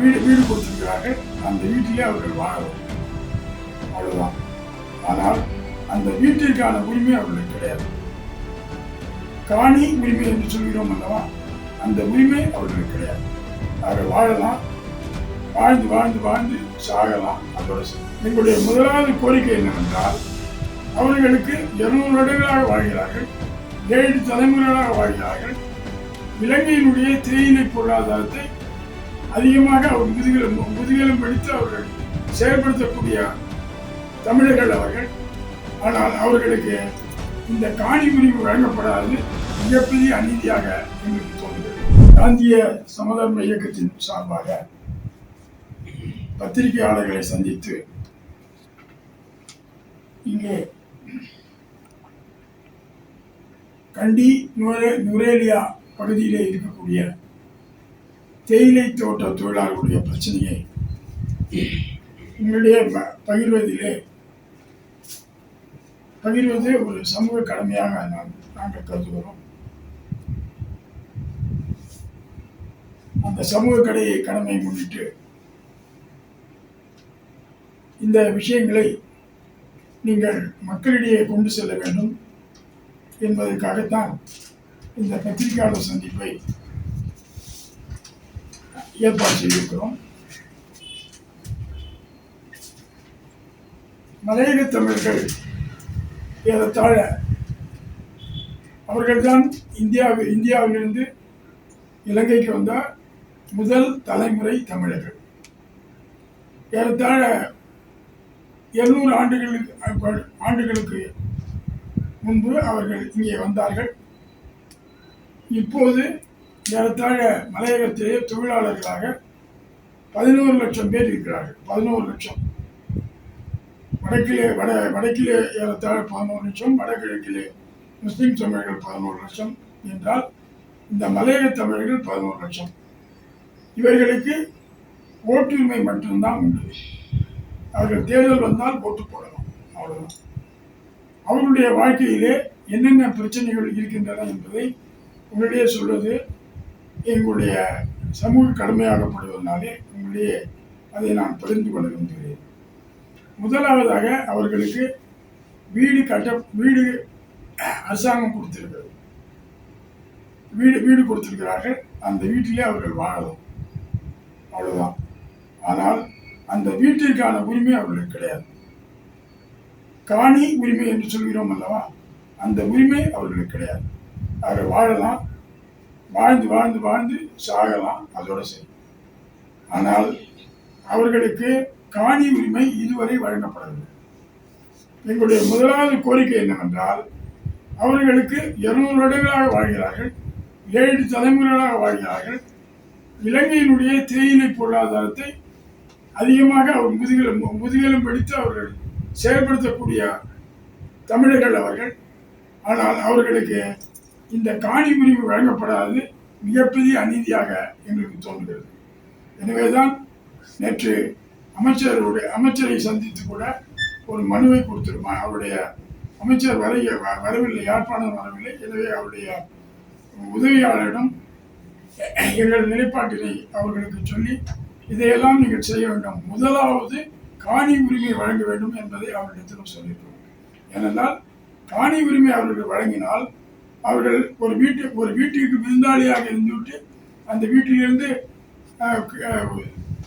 வீடு வீடு கொடுத்திருக்கிறார்கள். அந்த வீட்டிலே அவர்கள் வாழலாம் அவ்வளவுதான். ஆனால் அந்த வீட்டிற்கான உரிமை அவர்களுக்கு கிடையாது. காணி உரிமை என்று சொல்கிறோம் அல்லவா? அந்த உரிமை அவர்களுக்கு கிடையாது. அவர்கள் வாழலாம். வாழ்ந்து வாழ்ந்து வாழ்ந்து சாகலாம். அதோட எங்களுடைய முதலாவது கோரிக்கை என்னவென்றால் அவர்களுக்கு இருநூறு வருடங்களாக வாழ்கிறார்கள். ஏழு தலைமுறைகளாக வாழ்கிறார்கள். இலங்கையினுடைய தேயிலை பொருளாதாரத்தை அதிகமாக அவர் முதுகெலும் முதுகெலும் படித்து அவர்கள் செயல்படுத்தக்கூடிய தமிழர்கள் அவர்கள். ஆனால் அவர்களுக்கு இந்த காணி உரிமை வழங்கப்படாது. மிகப்பெரிய அநீதியாக எங்களுக்கு தோன்றுகிறது. காந்திய சமதர்ம இயக்கத்தின் சார்பாக பத்திரிகையாளர்களை சந்தித்து இங்கே கண்டி நுரே நுரேலியா பகுதியிலே இருக்கக்கூடிய தேயிலை தோட்ட தொழிலாளர்களுடைய பிரச்சனையை உங்களுடைய பகிர்வதிலே பகிர்வது ஒரு சமூக கடமையாக நாம் நாங்கள் கருதுகிறோம். அந்த சமூக கடையை கடமையை முன்னிட்டு இந்த விஷயங்களை நீங்கள் மக்களிடையே கொண்டு செல்ல வேண்டும் என்பதற்காகத்தான் இந்த பத்திரிகையாளர் சந்திப்பை ஏற்பாடு செய்திருக்கிறோம் மலையக தமிழர்கள் ஏறத்தாழ அவர்கள்தான் இந்தியாவில் இந்தியாவிலிருந்து இலங்கைக்கு வந்த முதல் தலைமுறை தமிழர்கள் ஏறத்தாழ எழுநூறு ஆண்டுகளுக்கு ஆண்டுகளுக்கு முன்பு அவர்கள் இங்கே வந்தார்கள் இப்போது ஏறத்தாழ மலையகத்திலேயே தொழிலாளர்களாக பதினோரு லட்சம் பேர் இருக்கிறார்கள். பதினோரு லட்சம். வடக்கிலே வட வடக்கிலே ஏறத்தாழ பதினோரு லட்சம் வடகிழக்கிலே முஸ்லீம் தமிழர்கள் பதினோரு லட்சம் என்றால் இந்த மலையக தமிழர்கள் பதினோரு லட்சம். இவர்களுக்கு ஓட்டுரிமை மட்டும்தான் உண்டு அவர்கள் தேர்தல் வந்தால் ஓட்டு போடலாம் அவ்வளவுதான். அவர்களுடைய வாழ்க்கையிலே என்னென்ன பிரச்சனைகள் இருக்கின்றன என்பதை உங்களிடையே சொல்வது எங்களுடைய சமூக கடமையாகப்படுவதனாலே உங்களிடையே அதை நான் பகிர்ந்து கொள்ள விரும்புகிறேன். முதலாவதாக அவர்களுக்கு வீடு கட்ட வீடு அரசாங்கம் கொடுத்திருக்கிறது. வீடு வீடு கொடுத்திருக்கிறார்கள். அந்த வீட்டிலே அவர்கள் வாழலாம். அவ்வளவுதான். ஆனால் அந்த வீட்டிற்கான உரிமை அவர்களுக்கு கிடையாது. காணி உரிமை என்று சொல்கிறோம் அல்லவா? அந்த உரிமை அவர்களுக்கு கிடையாது. அவர்கள் வாழலாம். வாழ்ந்து வாழ்ந்து வாழ்ந்து சாகலாம். அதோட சரி ஆனால் அவர்களுக்கு காணி உரிமை இதுவரை வழங்கப்படவில்லை. எங்களுடைய முதலாவது கோரிக்கை என்னவென்றால் அவர்களுக்கு இருநூறு வருடங்களாக வாழ்கிறார்கள் ஏழு தலைமுறைகளாக வாழ்கிறார்கள். இலங்கையினுடைய தேயிலை பொருளாதாரத்தை அதிகமாக அவர் முதுகெலும் முதுகெலும் படித்து அவர்கள் செயல்படுத்தக்கூடிய தமிழர்கள் அவர்கள். ஆனால் அவர்களுக்கு இந்த காணி உரிமை வழங்கப்படாதது மிகப்பெரிய அநீதியாக எங்களுக்கு தோன்றுகிறது. எனவேதான் நேற்று அமைச்சருடைய அமைச்சரை சந்தித்து கூட ஒரு மனுவை கொடுத்துருமா அவருடைய அமைச்சர் வர வரவில்லை யாழ்ப்பாணம் வரவில்லை. எனவே அவருடைய உதவியாளரிடம் எங்கள் நிலைப்பாட்டினை அவர்களுக்கு சொல்லி இதையெல்லாம் நீங்கள் செய்ய வேண்டும். முதலாவது காணி உரிமை வழங்க வேண்டும் என்பதை அவர்களிடத்திலும் சொல்லியிருக்கிறோம். ஏனென்றால் காணி உரிமை அவர்கள் வழங்கினால் அவர்கள் ஒரு வீட்டு ஒரு வீட்டிற்கு விருந்தாளியாக இருந்துவிட்டு அந்த வீட்டிலிருந்து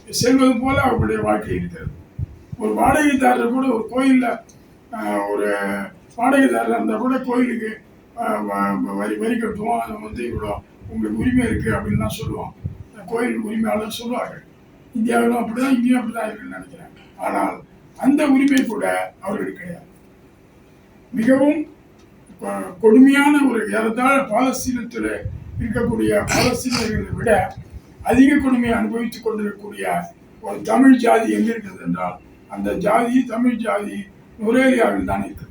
செல்வது போல அவர்களுடைய வாழ்க்கை இருக்கிறது. ஒரு வாடகைதாரர் கூட ஒரு கோயிலில் ஒரு வாடகைதாரர் இருந்தால் கூட கோயிலுக்கு வ- வரி வரி கட்டுவோம். அது வந்து இவ்வளோ உங்களுக்கு உரிமை இருக்குது அப்படின்லாம் சொல்லுவோம். கோயில் உரிமையாளர் சொல்லுவார்கள். இந்தியாவிலும் அப்படிதான் இங்கேயும் அப்படிதான் இருக்குன்னு நினைக்கிறேன் ஆனால் அந்த உரிமை கூட அவர்களுக்கு கிடையாது. மிகவும் கொடுமையான ஒரு ஏறத்தாழ பாலஸ்தீனத்தில் இருக்கக்கூடிய பாலஸ்தீனர்களை விட அதிக கொடுமையை அனுபவித்துக் கொண்டிருக்கக்கூடிய ஒரு தமிழ் ஜாதி எங்கே இருக்கிறது என்றால் அந்த ஜாதி தமிழ் ஜாதி நுரேலியாவில் தான் இருக்கிறது